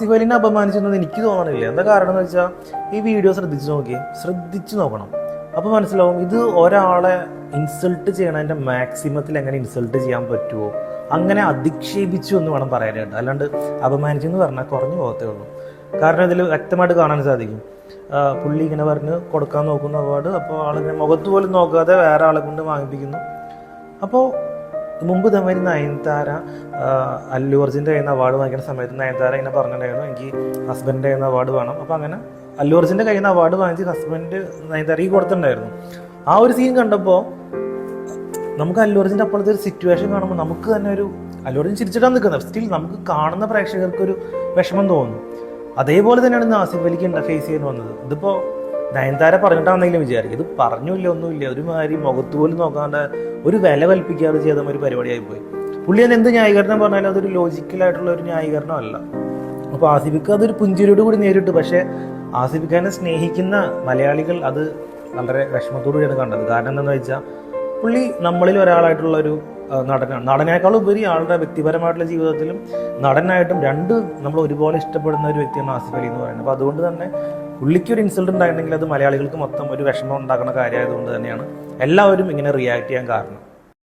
സിവലിനെ അപമാനിച്ചെന്ന് എനിക്ക് തോന്നണില്ല. എന്താ കാരണം എന്ന് വെച്ചാൽ ഈ വീഡിയോ ശ്രദ്ധിച്ചു നോക്കിയേ ശ്രദ്ധിച്ചു നോക്കണം. അപ്പോൾ മനസ്സിലാവും ഇത് ഒരാളെ ഇൻസൾട്ട് ചെയ്യണതിന്റെ മാക്സിമത്തിൽ എങ്ങനെ ഇൻസൾട്ട് ചെയ്യാൻ പറ്റുമോ അങ്ങനെ അധിക്ഷേപിച്ചു എന്ന് വേണം പറയാനായിട്ട്. അല്ലാണ്ട് അപമാനിച്ചെന്ന് പറഞ്ഞാൽ കുറഞ്ഞു പോകത്തേ ഉള്ളൂ. കാരണം ഇതിൽ വ്യക്തമായിട്ട് കാണാൻ സാധിക്കും. പുള്ളി ഇങ്ങനെ പറഞ്ഞ് കൊടുക്കാൻ നോക്കുന്ന അവാർഡ് അപ്പോൾ ആളിങ്ങനെ മുഖത്ത് പോലും നോക്കാതെ വേറെ ആളെ കൊണ്ട് വാങ്ങിപ്പിക്കുന്നു. അപ്പോൾ മുമ്പ് തമ്മിൽ നയൻതാര അല്ലു അർജുന്റെ കയ്യിൽ നിന്ന് അവാർഡ് വാങ്ങിക്കുന്ന സമയത്ത് നയൻതാര ഇങ്ങനെ പറഞ്ഞിട്ടുണ്ടായിരുന്നു എനിക്ക് ഹസ്ബൻഡിന്റെ കയ്യിൽ നിന്ന് അവാർഡ് വേണം. അപ്പോൾ അങ്ങനെ അല്ലു അർജുന്റെ കയ്യിൽ നിന്ന് അവാർഡ് വാങ്ങിച്ച് ഹസ്ബൻഡ് നയൻതാരയ്ക്ക് കൊടുത്തിട്ടുണ്ടായിരുന്നു. ആ ഒരു സീൻ കണ്ടപ്പോൾ നമുക്ക് അല്ലു അർജുന്റെ അപ്പോഴത്തെ ഒരു സിറ്റുവേഷൻ കാണുമ്പോൾ നമുക്ക് തന്നെ ഒരു അല്ലു അർജുൻ ചിരിച്ചിട്ടാണ് നിൽക്കുന്നത്. സ്റ്റിൽ നമുക്ക് കാണുന്ന പ്രേക്ഷകർക്ക് ഒരു വിഷമം തോന്നും. അതേപോലെ തന്നെയാണ് ഇന്ന് ആസിഫ് അലിക്ക് ഫേസ് ചെയ്യാൻ വന്നത്. ഇതിപ്പോൾ നയൻതാര പറഞ്ഞിട്ടാണെങ്കിലും വിചാരിക്കും. ഇത് പറഞ്ഞില്ല ഒന്നുമില്ല. ഒരു മാതിരി മുഖത്ത് പോലും നോക്കാണ്ട് ഒരു വില കൽപ്പിക്കാതെ ചെയ്ത ഒരു പരിപാടിയായി പോയി. പുള്ളി തന്നെ എന്ത് ന്യായീകരണം പറഞ്ഞാലും അതൊരു ലോജിക്കലായിട്ടുള്ള ഒരു ന്യായീകരണം അല്ല. അപ്പോൾ ആസിഫിക്ക് അതൊരു പുഞ്ചിരിയോട് കൂടി നേരിട്ടു. പക്ഷേ ആസിഫ് ഖാനെ സ്നേഹിക്കുന്ന മലയാളികൾ അത് വളരെ വിഷമത്തോടു കൂടിയാണ് കണ്ടത്. കാരണം എന്താണെന്ന് വെച്ചാൽ പുള്ളി നമ്മളിൽ ഒരാളായിട്ടുള്ള ഒരു നടനാണ് നടനേക്കാളും ഉപരി ആളുടെ വ്യക്തിപരമായിട്ടുള്ള ജീവിതത്തിലും നടനായിട്ടും രണ്ട് നമ്മൾ ഒരുപോലെ ഇഷ്ടപ്പെടുന്ന ഒരു വ്യക്തിയാണ് ആസിഫ് അലി എന്ന് പറയുന്നത്. അപ്പോൾ അതുകൊണ്ട് തന്നെ പുള്ളിക്ക് ഒരു ഇൻസൾട്ട് ഉണ്ടായിട്ടുണ്ടെങ്കിൽ അത് മലയാളികൾക്ക് മൊത്തം ഒരു വിഷമം ഉണ്ടാക്കുന്ന കാര്യമായതുകൊണ്ട് തന്നെയാണ്. എല്ലാവരും ഇങ്ങനെ റിയാക്ട് ചെയ്യാൻ കാരണം.